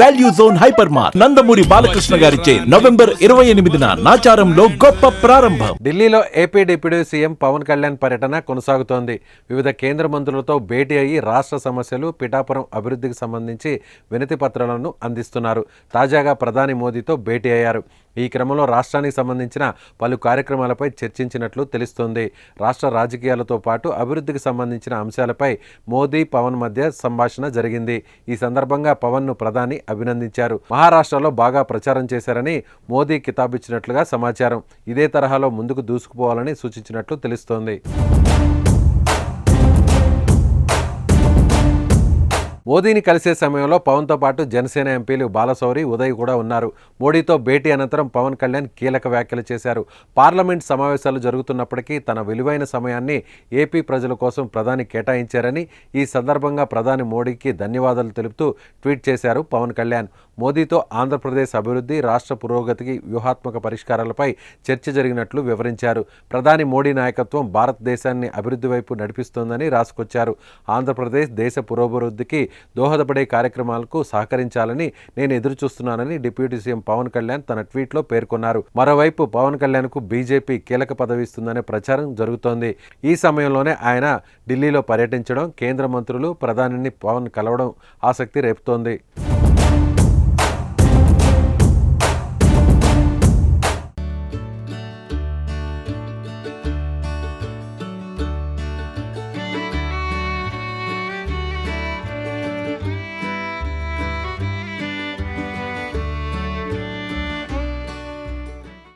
Value zone hyper మార్ నందమూరి బాలకృష్ణ గారిచే November ఇరవై ఎనిమిదిన నాచారంలో గొప్ప ప్రారంభం. ఢిల్లీలో AP deputy CM Pawan Kalyan పర్యటన కొనసాగుతోంది. వివిధ కేంద్ర మంత్రులతో భేటీ అయ్యి రాష్ట్ర సమస్యలు పిఠాపురం అభివృద్ధికి సంబంధించి వినతి పత్రాలను అందిస్తున్నారు. తాజాగా ప్రధాని మోదీతో భేటీ అయ్యారు. ఈ క్రమంలో రాష్ట్రానికి సంబంధించిన పలు కార్యక్రమాలపై చర్చించినట్లు తెలుస్తోంది. రాష్ట్ర రాజకీయాలతో పాటు అభివృద్ధికి సంబంధించిన అంశాలపై మోదీ పవన్ మధ్య సంభాషణ జరిగింది. ఈ సందర్భంగా పవన్ను ప్రధాని అభినందించారు. మహారాష్ట్రలో బాగా ప్రచారం చేశారని మోదీ కితాబిచ్చినట్లుగా సమాచారం. ఇదే తరహాలో ముందుకు దూసుకుపోవాలని సూచించినట్లు తెలుస్తోంది. మోదీని కలిసే సమయంలో పవన్తో పాటు జనసేన ఎంపీలు బాలశౌరి ఉదయ్ కూడా ఉన్నారు. మోడీతో భేటీ అనంతరం పవన్ కళ్యాణ్ కీలక వ్యాఖ్యలు చేశారు. పార్లమెంట్ సమావేశాలు జరుగుతున్నప్పటికీ తన విలువైన సమయాన్ని ఏపీ ప్రజల కోసం ప్రధాని కేటాయించారని ఈ సందర్భంగా ప్రధాని మోడీకి ధన్యవాదాలు తెలుపుతూ ట్వీట్ చేశారు పవన్ కళ్యాణ్. మోదీతో ఆంధ్రప్రదేశ్ అభివృద్ధి రాష్ట్ర పురోగతికి వ్యూహాత్మక పరిష్కారాలపై చర్చ జరిగినట్లు వివరించారు. ప్రధాని మోడీ నాయకత్వం భారతదేశాన్ని అభివృద్ధి వైపు నడిపిస్తోందని రాసుకొచ్చారు. ఆంధ్రప్రదేశ్ దేశ పురోభివృద్ధికి దోహదపడే కార్యక్రమాలకు సహకరించాలని నేను ఎదురుచూస్తున్నానని డిప్యూటీ సీఎం పవన్ కళ్యాణ్ తన ట్వీట్లో పేర్కొన్నారు. మరోవైపు పవన్ కళ్యాణ్కు బీజేపీ కీలక పదవి ఇస్తుందనే ప్రచారం జరుగుతోంది. ఈ సమయంలోనే ఆయన ఢిల్లీలో పర్యటించడం కేంద్ర మంత్రులు ప్రధానిని పవన్ కలవడం ఆసక్తి రేపుతోంది.